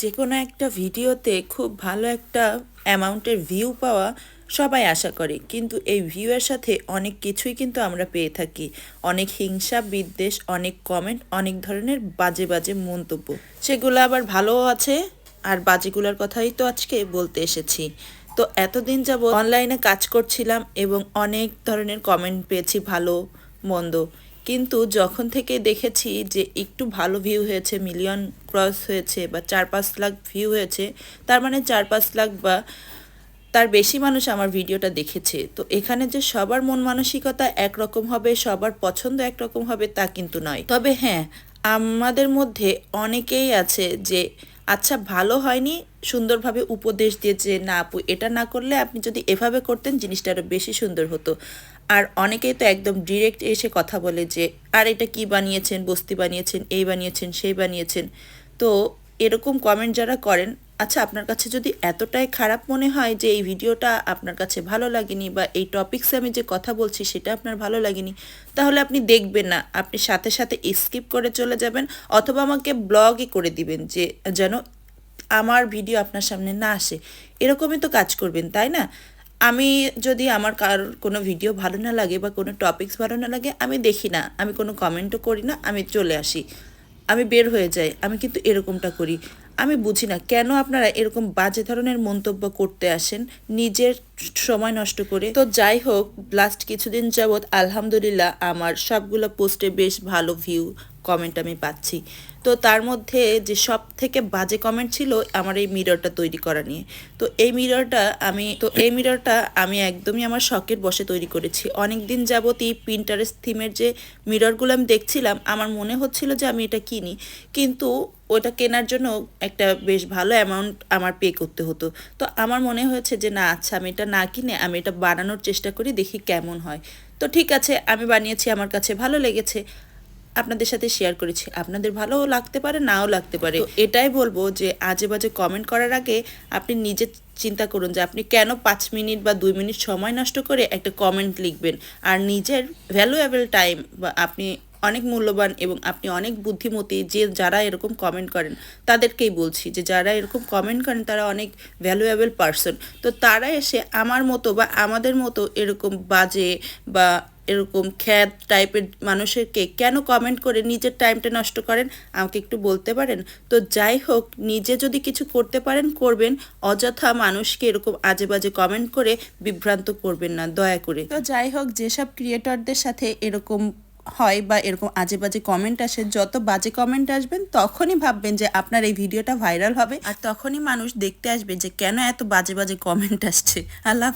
যে কোনো একটা ভিডিওতে খুব ভালো একটা অ্যামাউন্টের ভিউ পাওয়া সবাই আশা করে। কিন্তু এই ভিউয়ের সাথে অনেক কিছুই কিন্তু আমরা পেয়ে থাকি। অনেক হিংসা, বিদ্বেষ, অনেক কমেন্ট অনেক ধরনের বাজে বাজে মন্তব্য। সেগুলো আবার ভালোও আছে, আর বাজেগুলোর কথাই তো আজকে বলতে এসেছি। তো এতদিন যাব অনলাইনে কাজ করছিলাম এবং অনেক ধরনের কমেন্ট পেয়েছি ভালো, মন্দ। কিন্তু যখন থেকে দেখেছি যে একটু ভালো ভিউ হয়েছে মিলিয়ন ক্রস হয়েছে বা চার পাঁচ লাখ ভিউ হয়েছে, তার মানে চার পাঁচ লাখ বা তার বেশি মানুষ আমার ভিডিওটা দেখেছে। তো এখানে যে সবার মন মানসিকতা একরকম হবে, সবার পছন্দ একরকম হবে তা কিন্তু নয়। তবে হ্যাঁ আমাদের মধ্যে অনেকেই আছে যে আচ্ছা ভালো হয়নি, সুন্দরভাবে উপদেশ দিয়েছে, না আপু, এটা না করলে আপনি যদি এভাবে করতেন, জিনিসটা আরও বেশি সুন্দর হতো। আর অনেকেই তো একদম ডিরেক্ট এসে কথা বলে যে, আর এটা কি বানিয়েছেন? বস্তি বানিয়েছেন? এই বানিয়েছেন? সেই বানিয়েছেন? তো এরকম কমেন্ট যারা করেন আচ্ছা আপনার কাছে যদি এতটাই খারাপ মনে হয় যে এই ভিডিওটা আপনার কাছে ভালো লাগেনি বা এই টপিক্সে আমি যে কথা বলছি সেটা আপনার ভালো লাগেনি, তাহলে আপনি দেখবেন না। আপনি সাথে সাথে স্কিপ করে চলে যাবেন অথবা আমাকে ব্লগই করে দিবেন যে, যেন আমার ভিডিও আপনার সামনে না আসে। এরকমই তো কাজ করবেন, তাই না? আমি যদি আমার কার কোনো ভিডিও ভালো না লাগে বা কোনো টপিকস ভালো না লাগে, আমি দেখি না। আমি কোনো কমেন্টও করি না, আমি চলে আসি। আমি বের হয়ে যাই, আমি কিন্তু এরকমটা করি। আমি বুঝি না কেন আপনারা এরকম বাজে ধরনের মন্তব্য করতে আসেন নিজের সময় নষ্ট করে। তো যাই হোক লাস্ট কিছুদিন যাবৎ আলহামদুলিল্লাহ আমার সবগুলো পোস্টে বেশ ভালো ভিউ কমেন্ট আমি পাচ্ছি। তো তার মধ্যে যে সব থেকে বাজে কমেন্ট ছিল আমার এই মিররটা তৈরি করা নিয়ে। তো এই মিররটা আমি, তো এই মিররটা আমি একদমই আমার শখের বসে তৈরি করেছি। অনেক দিন যাবতই পিন্টারেস্ট থিমের যে মিররগুলো আমি দেখছিলাম, আমার মনে হচ্ছিল যে আমি এটা কিনি। কিন্তু ওটা কেনার জন্য একটা বেশ ভালো অ্যামাউন্ট আমার পে করতে হতো। তো আমার মনে হয়েছে যে না আচ্ছা আমি এটা না কিনে আমি এটা বানানোর চেষ্টা করি, দেখি কেমন হয়। তো ঠিক আছে, আমি বানিয়েছি, আমার কাছে ভালো লেগেছে। আপনাদের সাথে শেয়ার করেছি। আপনাদের ভালোও লাগতে পারে নাও লাগতে পারে। এটাই বলব যে আজে বাজে কমেন্ট করার আগে আপনি নিজে চিন্তা করুন যে আপনি কেন পাঁচ মিনিট বা দুই মিনিট সময় নষ্ট করে একটা কমেন্ট লিখবেন? আর নিজের ভ্যালুয়েবল টাইম বা আপনি অনেক মূল্যবান এবং আপনি অনেক বুদ্ধিমতী যে যারা এরকম কমেন্ট করেন তাদেরকেই বলছি যে যারা এরকম কমেন্ট করেন তারা অনেক ভ্যালুয়েবল পারসন তো তারা এসে আমার মতো বা আমাদের মতো এরকম বাজে বা এরকম খ্যাত টাইপের মানুষেরকে কেন কমেন্ট করে নিজের টাইমটা নষ্ট করেন? আমাকে একটু বলতে পারেন? তো যাই হোক, নিজে যদি কিছু করতে পারেন, করবেন। অযথা মানুষকে এরকম আজে বাজে কমেন্ট করে বিভ্রান্ত করবেন না, দয়া করে। তো যাই হোক, যেসব ক্রিয়েটরদের সাথে এরকম হয় বা এরকম আজে বাজে কমেন্ট আসে, যত বাজে কমেন্ট আসবেন, তখনই ভাববেন যে আপনার এই ভিডিওটা ভাইরাল হবে। আর তখনই মানুষ দেখতে আসবে যে কেন এত বাজে বাজে কমেন্ট আসছে। আল্লাহ।